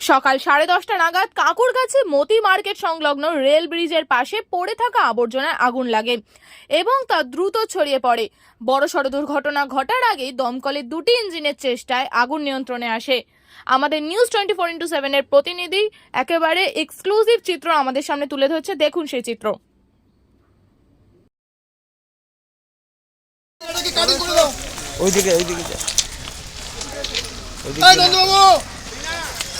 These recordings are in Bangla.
সকাল সাড়ে দশটা নাগাদ কাকুরগাছি মতি মার্কেট সংলগ্ন রেল ব্রিজের পাশে পড়ে থাকা আবর্জনায় আগুন লাগে এবং তা দ্রুত ছড়িয়ে পড়ে। বড়সড় দুর্ঘটনা ঘটার আগেই দমকলের দুটি ইঞ্জিনের চেষ্টায় আগুন নিয়ন্ত্রণে আসে। আমাদের নিউজ টোয়েন্টি ফোর ইন্টু সেভেনের প্রতিনিধি একেবারে এক্সক্লুসিভ চিত্র আমাদের সামনে তুলে ধরছে। দেখুন সেই চিত্র। দাও ওইদিকে ওইদিকে।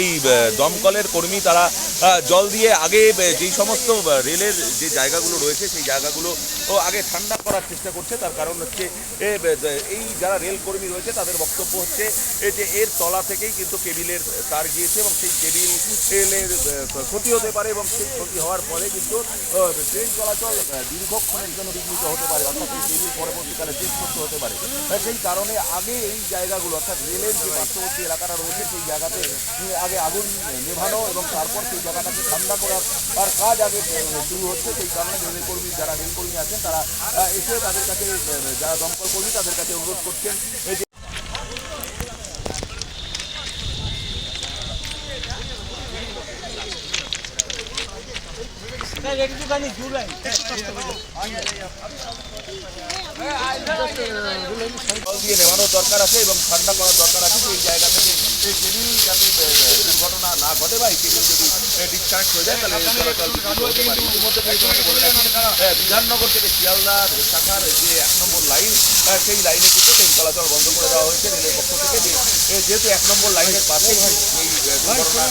এই দমকলের কর্মী তারা জল দিয়ে আগে যেই সমস্ত রেলের যে জায়গাগুলো রয়েছে সেই জায়গাগুলো আগে ঠান্ডা করার চেষ্টা করছে। তার কারণ হচ্ছে এই যারা রেল কর্মী রয়েছে তাদের বক্তব্য হচ্ছে যে এর তলা থেকেই কিন্তু কেবিলের তার গিয়েছে এবং সেই কেবিল রেলের ক্ষতি হতে পারে এবং সেই ক্ষতি হওয়ার পরে কিন্তু ট্রেন চলাচল দীর্ঘক্ষণের জন্য বিঘ্নিত হতে পারে, অর্থাৎ এই কেবিল পরবর্তীকালে চেঞ্জ করতে হতে পারে। সেই কারণে আগে এই জায়গাগুলো, অর্থাৎ রেলের যে পার্শ্ববর্তী এলাকাটা রয়েছে সেই জায়গাতে আগে আগুন নেভানো এবং তারপর সেই জায়গাটাকে ঠান্ডা করার তার কাজ আগে শুরু হচ্ছে। সেই কারণে রেলকর্মী যারা রেলকর্মী আছেন তারা এসে তাদের কাছে যারা দমকল কর্মী তাদের কাছে অনুরোধ করছেন এই যে জল দিয়ে নেওয়ানোর দরকার আছে এবং ঠান্ডা করার দরকার আছে সেই জায়গা থেকে। কেবিল যাতে দুর্ঘটনা না ঘটে বা এই যদি ডিসকানেক্ট হয়ে যায় তাহলে আহ, বিধাননগর থেকে শিয়ালদা শাখার যে এক নম্বর লাইন সেই লাইনে কিন্তু ট্রেন চলাচল বন্ধ করে দেওয়া হয়েছে রেলের পক্ষ থেকে যেহেতু এক নম্বর লাইনের পাশে এই দুর্ঘটনা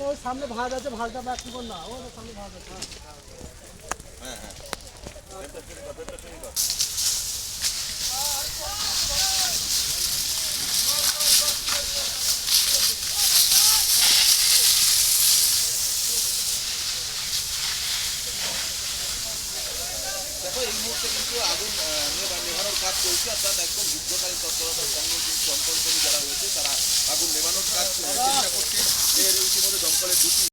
ওই সামনে ভাত আছে ভাতটা ব্যাক কর না ও সামনে ভাত আছে দেখো, এই মুহূর্তে কিন্তু আগুন নেভানোর কাজ চলছে, অর্থাৎ একদম যুদ্ধকালীন তৎপরতার সঙ্গে কিন্তু দমকল কর্মী যারা রয়েছে তারা আগুন নেভানোর কাজ চেষ্টা করছি। এর ইতিমধ্যে দমকলের দুটি